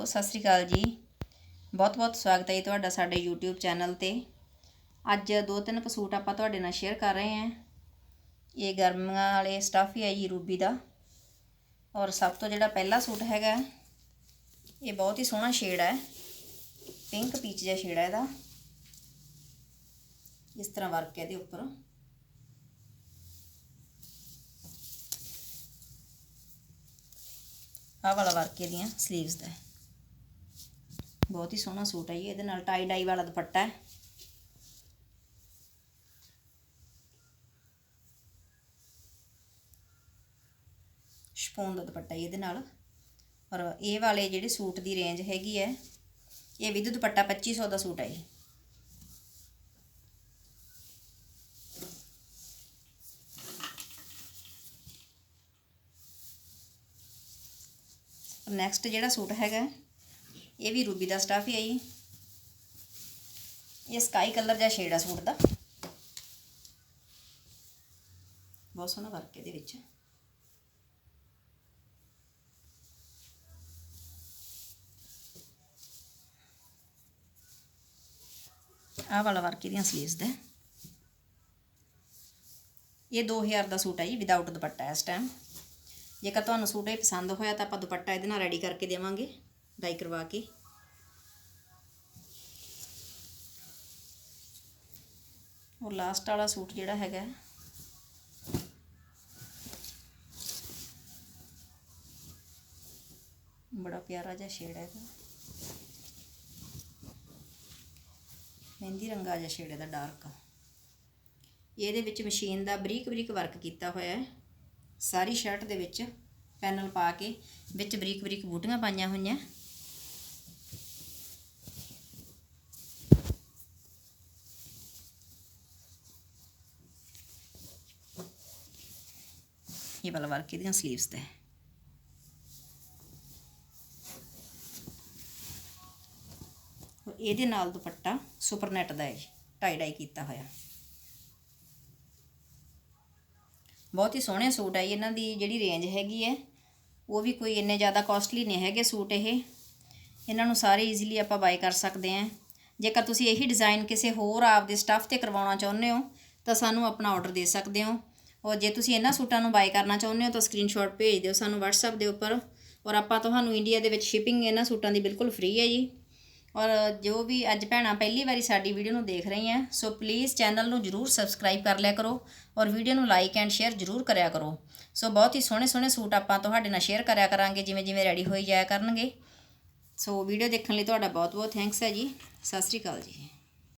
Hello Sat Sri ਅਕਾਲ ਜੀ। ਬਹੁਤ-ਬਹੁਤ ਸਵਾਗਤ ਹੈ ਜੀ ਤੁਹਾਡਾ ਸਾਡੇ YouTube ਚੈਨਲ ਤੇ। ਅੱਜ ਦੋ ਤਿੰਨ ਕੁ ਸੂਟ ਆਪਾਂ ਤੁਹਾਡੇ ਨਾਲ ਸ਼ੇਅਰ ਕਰ ਰਹੇ ਹਾਂ। ਇਹ ਗਰਮੀਆਂ ਵਾਲੇ ਸਟੱਫ ਹੀ ਹੈ ਜੀ ਰੂਬੀ ਦਾ। ਔਰ ਸਭ ਤੋਂ ਜਿਹੜਾ ਪਹਿਲਾ ਸੂਟ ਹੈਗਾ, ਇਹ ਬਹੁਤ ਹੀ ਸੋਹਣਾ ਸ਼ੇਡ ਹੈ ਪਿੰਕ ਪੀਚ ਜਿਹਾ ਸ਼ੇਡ ਹੈ ਇਹਦਾ। ਇਸ ਤਰ੍ਹਾਂ ਵਰਕ ਹੈ ਇਹਦੇ ਉੱਪਰ। ਆਹ ਵਾਲਾ ਵਰਕ ਇਹਦੀਆਂ ਸਲੀਵਸ ਦਾ। ਬਹੁਤ ਹੀ ਸੋਹਣਾ ਸੂਟ ਹੈ ਜੀ, ਇਹਦੇ ਨਾਲ ਟਾਈ ਡਾਈ ਵਾਲਾ ਦੁਪੱਟਾ ਹੈ। ਸ਼ਪੋਨ ਦਾ ਦੁਪੱਟਾ ਇਹਦੇ ਨਾਲ। ਔਰ ਇਹ ਵਾਲੇ ਜਿਹੜੇ ਸੂਟ ਦੀ ਰੇਂਜ ਹੈਗੀ ਹੈ, ਇਹ ਵਿਦ ਦੁਪੱਟਾ 2500 ਦਾ ਸੂਟ ਹੈ ਜੀ। ਨੈਕਸਟ ਜਿਹੜਾ ਸੂਟ ਹੈਗਾ ਇਹ ਵੀ ਰੂਬੀ ਦਾ ਸਟਾਫ ਹੀ ਹੈ ਜੀ। ਇਹ ਸਕਾਈ ਕਲਰ ਦਾ ਸ਼ੇਡ ਆ ਸੂਟ ਦਾ। ਬਹੁਤ ਸੋਹਣਾ ਵਰਕ ਇਹਦੇ ਵਿੱਚ। ਆਹ ਵਾਲਾ ਵਰਕ ਇਹਦੀਆਂ ਸਲੀਵਸ ਦਾ। ਇਹ 2000 ਦਾ ਸੂਟ ਹੈ ਜੀ ਵਿਦਆਊਟ ਦੁਪੱਟਾ ਇਸ ਟਾਈਮ ਜੇਕਰ ਤੁਹਾਨੂੰ ਸੂਟ ਇਹ ਪਸੰਦ ਹੋਇਆ ਤਾਂ ਆਪਾਂ ਦੁਪੱਟਾ ਇਹਦੇ ਨਾਲ ਰੈਡੀ ਕਰਕੇ ਦੇਵਾਂਗੇ। ਡਾਈ ਕਰਵਾ ਕੇ। ਔਰ ਲਾਸਟ ਵਾਲਾ ਸੂਟ ਜਿਹੜਾ ਹੈਗਾ। ਬੜਾ ਪਿਆਰਾ ਜਿਹਾ ਸ਼ੇਡ ਹੈ ਇਹਦਾ। ਮਹਿੰਦੀ ਰੰਗਾ ਜਿਹਾ ਸ਼ੇਡ ਇਹਦਾ ਡਾਰਕ ਇਹਦੇ ਵਿੱਚ ਮਸ਼ੀਨ ਦਾ ਬਰੀਕ ਬਰੀਕ ਵਰਕ ਕੀਤਾ ਹੋਇਆ ਹੈ। ਸਾਰੀ ਸ਼ਰਟ ਦੇ ਵਿੱਚ ਪੈਨਲ ਪਾ ਕੇ ਵਿੱਚ ਬਰੀਕ ਬਰੀਕ ਬੂਟੀਆਂ ਪਾਈਆਂ ਹੋਈਆਂ। ਇਹ ਵਾਲਾ ਵਰਕ ਇਹਦੀਆਂ 슬ੀਵਸ ਤੇ ਇਹਦੇ ਨਾਲ ਦੁਪੱਟਾ ਸੁਪਰ ਨੈਟ ਦਾ ਹੈ ਟਾਈ ਡਾਈ ਕੀਤਾ ਹੋਇਆ ਬਹੁਤ ਹੀ ਸੋਹਣੇ ਸੂਟ ਹੈ ਇਹਨਾਂ ਦੀ ਜਿਹੜੀ ਰੇਂਜ ਹੈਗੀ ਹੈ ਉਹ ਵੀ ਕੋਈ ਇੰਨੇ ਜ਼ਿਆਦਾ ਕਾਸਟਲੀ ਨਹੀਂ ਹੈਗੇ ਸੂਟ ਇਹ ਇਹਨਾਂ ਨੂੰ ਸਾਰੇ ਈਜ਼ੀਲੀ ਆਪਾਂ ਬਾਈ ਕਰ ਸਕਦੇ ਹਾਂ ਜੇਕਰ ਤੁਸੀਂ ਇਹੀ ਡਿਜ਼ਾਈਨ ਕਿਸੇ ਹੋਰ ਆਪਦੇ ਸਟੱਫ ਤੇ ਕਰਵਾਉਣਾ ਚਾਹੁੰਦੇ ਹੋ ਤਾਂ ਸਾਨੂੰ ਆਪਣਾ ਆਰਡਰ ਦੇ ਸਕਦੇ ਹੋ ਔਰ ਜੇ ਤੁਸੀਂ ਇਹਨਾਂ ਸੂਟਾਂ ਨੂੰ ਬਾਈ ਕਰਨਾ ਚਾਹੁੰਦੇ ਹੋ ਤਾਂ ਸਕਰੀਨਸ਼ਾਟ ਭੇਜ ਦਿਓ ਸਾਨੂੰ WhatsApp ਦੇ ਉੱਪਰ। ਔਰ ਆਪਾਂ ਤੁਹਾਨੂੰ ਇੰਡੀਆ ਦੇ ਵਿੱਚ ਸ਼ਿਪਿੰਗ ਇਹਨਾਂ ਸੂਟਾਂ ਦੀ ਬਿਲਕੁਲ ਫ੍ਰੀ ਹੈ ਜੀ। ਔਰ ਜੋ ਵੀ ਅੱਜ ਭੈਣਾਂ ਪਹਿਲੀ ਵਾਰੀ ਸਾਡੀ ਵੀਡੀਓ ਨੂੰ ਦੇਖ ਰਹੀ ਹੈ ਸੋ ਪਲੀਜ਼ ਚੈਨਲ ਨੂੰ ਜਰੂਰ ਸਬਸਕ੍ਰਾਈਬ ਕਰ ਲਿਆ ਕਰੋ ਔਰ ਵੀਡੀਓ ਨੂੰ ਲਾਈਕ ਐਂਡ ਸ਼ੇਅਰ ਜਰੂਰ ਕਰਿਆ ਕਰੋ। ਸੋ ਬਹੁਤ ਹੀ ਸੋਹਣੇ ਸੋਹਣੇ ਸੂਟ ਆਪਾਂ ਤੁਹਾਡੇ ਨਾਲ ਸ਼ੇਅਰ ਕਰਿਆ ਕਰਾਂਗੇ, ਜਿਵੇਂ ਜਿਵੇਂ ਰੈਡੀ ਹੋਈ ਜਾਇਆ ਕਰਨਗੇ। ਸੋ ਵੀਡੀਓ ਦੇਖਣ ਲਈ ਤੁਹਾਡਾ ਬਹੁਤ ਬਹੁਤ ਥੈਂਕਸ ਹੈ ਜੀ। ਸਤਿ ਸ੍ਰੀ ਅਕਾਲ ਜੀ।